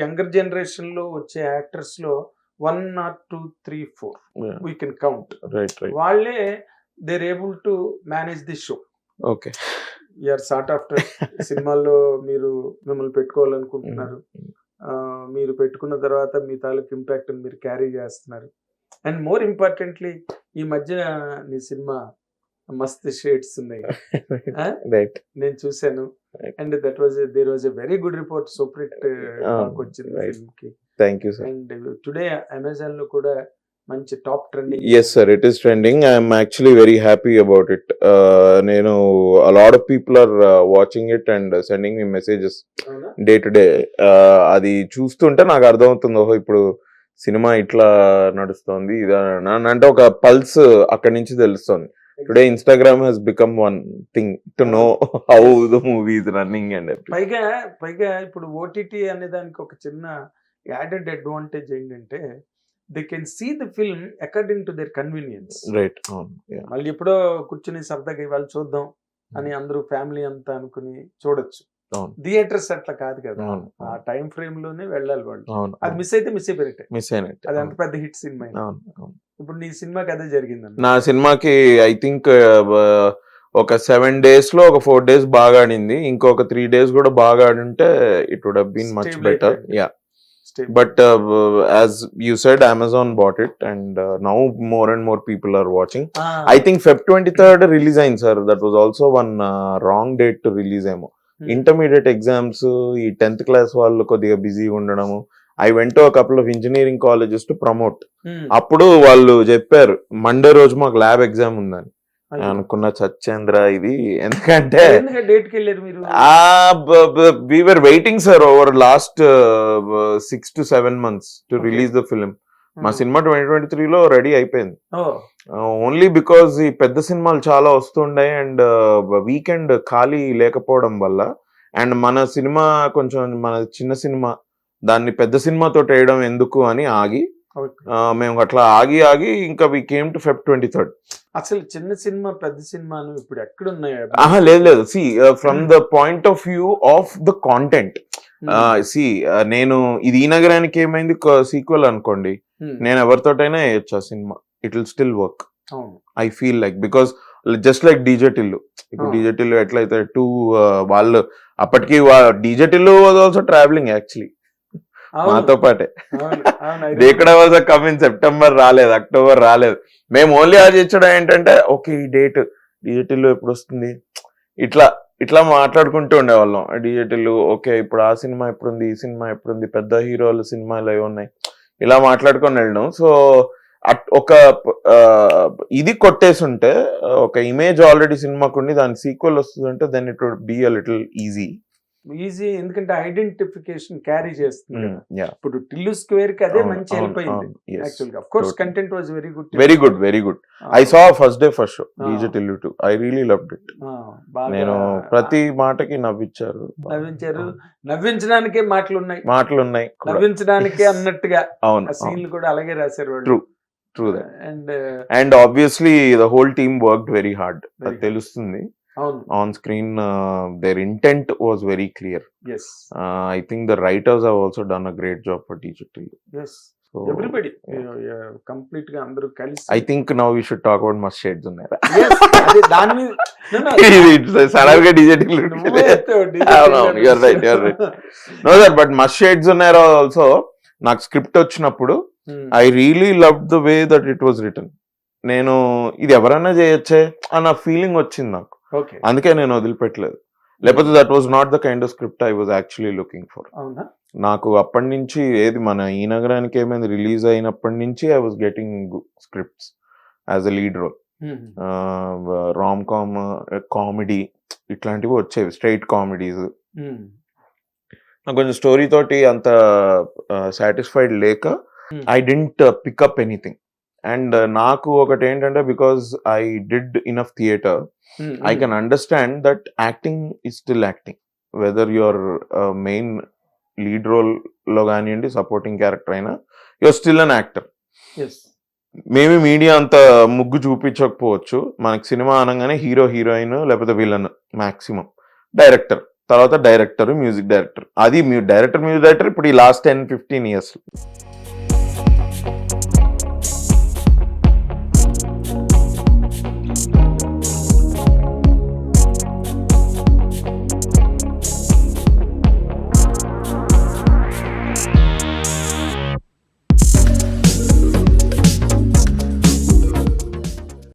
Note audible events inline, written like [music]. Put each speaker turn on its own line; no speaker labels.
Younger జనరేషన్లో వచ్చే యాక్టర్స్లో one not two three four. We can count
right
వాళ్ళే there able to manage the show
okay
you are sought after సినిమాల్లో మీరు మిమ్మల్ని పెట్టుకోవాలనుకుంటున్నారు. ఆ, మీరు పెట్టుకున్న తర్వాత మీ తాలూకు ఇంపాక్ట్ మీరు క్యారీ చేస్తున్నారు. అండ్ మోర్ ఇంపార్టెంట్లీ ఈ మధ్య నీ సినిమా మస్త్ షేడ్స్ ఉన్నాయి. [laughs] నేను చూశాను. And that was there was a very good report super hit వచ్చింది. ఫిల్మ్కి
thank you sir
and today అమెజాన్లో కూడా మంచి top trending
yes sir it is trending I'm actually very happy about it నేను lot of people are watching it and sending me messages day to day అది చూస్తుంటే నాకు అర్థమవుతుంది ఓహో ఇప్పుడు సినిమా ఇట్లా నడుస్తోంది ఇదా అంటే ఒక పల్స్ అక్కడి నుంచి తెలుస్తుంది. Today Instagram has become one thing to know how the movie is running and
పైగా పైగా ఇప్పుడు ఓటీటీ అనే దానికి ఒక చిన్న యాడెడ్ అడ్వాంటేజ్ ఏంటంటే they can see the film according to their convenience
right
మళ్ళీ ఎప్పుడో కూర్చుని సరదాగా ఇవాళ చూద్దాం అని అందరూ ఫ్యామిలీ అంతా అనుకుని చూడొచ్చు. థియేటర్స్ అట్లా కాదు కదా. ఆ టైం ఫ్రేమ్లోనే వెళ్ళాలి వాళ్ళు. అది మిస్ అయితే మిస్ అయిపోయినట్టే.
మిస్ అయినట్టు
అది అంత పెద్ద హిట్ సినిమా ఇప్పుడు నీ సినిమాకి అదే జరిగింది
నా సినిమాకి ఐ థింక్ ఒక సెవెన్ డేస్లో ఒక ఫోర్ డేస్ బాగా ఆడింది. ఇంకొక త్రీ డేస్ కూడా బాగా ఆడుంటే it would been much better. Yeah but as you said Amazon bought it and now more and more people are watching I think Feb twenty third release అయింది sir that was also one wrong date to release ఏమో. Intermediate exams ఈ tenth class వాళ్ళు కొద్దిగా బిజీగా ఉండడము I went couple of engineering colleges to promote అప్పుడు వాళ్ళు చెప్పారు మండే రోజు మాకు ల్యాబ్ ఎగ్జామ్ ఉందని. నేను అనుకున్న చచ్చేంద్ర ఇది. ఎందుకంటే
డేట్కి వెళ్ళారు మీరు?
We were waiting sir over last six to seven months to. Release the film మా సినిమా ట్వంటీ ట్వంటీ త్రీలో రెడీ అయిపోయింది. ఓన్లీ బికాజ్ ఈ పెద్ద సినిమాలు చాలా వస్తుండే అండ్ వీకెండ్ ఖాళీ లేకపోవడం వల్ల. అండ్ మన సినిమా కొంచెం మన చిన్న సినిమా దాన్ని పెద్ద సినిమాతో వేయడం ఎందుకు అని ఆగి మేము అట్లా ఆగి ఆగి ఇంకా we came to Feb twenty third
అసలు చిన్న సినిమా పెద్ద సినిమాలు ఇప్పుడు ఎక్కడ ఉన్నాయి
ఆహా లేదు లేదు. See from the point of view of the content see నేను ఇది ఈ నగరానికి ఏమైంది? సీక్వెల్ అనుకోండి.
Hmm.
నేను ఎవరితోటైనా వేయొచ్చు ఆ cinema. It will still work I feel like because just like DJ Tillu ఇప్పుడు
Oh.
డీజే టిల్లు ఎట్లయితే టూ వాళ్ళు అప్పటికి DJ Tillu was also travelling actually మాతో పాటే.
అవును, అవును, I
ఎక్కడ వాజ్ కమ్ ఇన్ సెప్టెంబర్ రాలేదు అక్టోబర్ రాలేదు. మేము ఓన్లీ ఆలోచించడం ఏంటంటే ఓకే ఈ డేట్ డీజే టిల్లు ఎప్పుడు వస్తుంది? ఇట్లా ఇట్లా మాట్లాడుకుంటూ ఉండేవాళ్ళం. డీజే టిల్లు ఓకే ఇప్పుడు ఆ సినిమా ఎప్పుడుంది ఈ సినిమా ఎప్పుడుంది పెద్ద హీరోల సినిమాలు అవి ఉన్నాయి. ఇలా మాట్లాడుకొని వెళ్ళడం. సో ఒక ఇది కొట్టేసి ఉంటే ఒక ఇమేజ్ ఆల్రెడీ సినిమాకుండి దాని సీక్వెల్ వస్తుందంటే then it would be a little easy
easy ఎందుకంటే ఐడెంటిఫికేషన్ క్యారీ చేస్తుంది.
యా
ఇప్పుడు టిల్లు స్క్వేర్కి అదే మంచి హెల్ప్ అయింది యాక్చువల్గా course. Content was very good
very good very good I saw first day first show DJ Tillu two I really loved it నేను ప్రతి మాటకి నవ్విచ్చారు
నవ్వించారు. నవ్వించడానికే మాటలు ఉన్నాయి
మాటలు ఉన్నాయి.
నవ్వించడానికే అన్నట్టుగా
అవును
సీన్లు కూడా అలాగే రాశారు వాళ్ళు.
True that
and
and obviously the whole team worked very hard అది. తెలుస్తుంది. On screen their intent was very clear I think the writers have also done a great job for
teachers everybody కంప్లీట్గా అందరూ కలిసి
I think now we should talk about must shades
అదే దాని మీద.
సడన్గా. No but must shades ఉన్నారో also నాకు script వచ్చినప్పుడు. I really love the way that it was return నేను ఇది ఎవరైనా చేయొచ్చే అన్న ఫీలింగ్ వచ్చింది నాకు. అందుకే నేను వదిలిపెట్టలేదు. లేకపోతే that was not the kind of script I was actually looking for నాకు అప్పటి నుంచి ఏది మన ఈ నగరానికి ఏమైంది రిలీజ్ అయినప్పటి నుంచి I was getting scripts as a lead role. Rom com comedy ఇట్లాంటివి వచ్చేవి స్ట్రైట్ కామెడీస్. నాకు కొంచెం స్టోరీ తోటి అంత సాటిస్ఫైడ్ లేక. I didn't pick up anything and నాకు ఒకటి ఏంటంటే because I did enough theatre. I can understand that acting is still acting. Whether your main lead రోల్లో కానివ్వండి సపోర్టింగ్ క్యారెక్టర్ అయినా your still an actor.
Yes.
Maybe media అంత ముగ్గు చూపించకపోవచ్చు. మనకి సినిమా అనగానే హీరో హీరోయిన్ లేకపోతే విలన్ మాక్సిమం. డైరెక్టర్. తర్వాత డైరెక్టర్ మ్యూజిక్ డైరెక్టర్. అది మీ డైరెక్టర్ మ్యూజిక్ డైరెక్టర్ ఇప్పుడు ఈ లాస్ట్ టెన్ ఫిఫ్టీన్ ఇయర్స్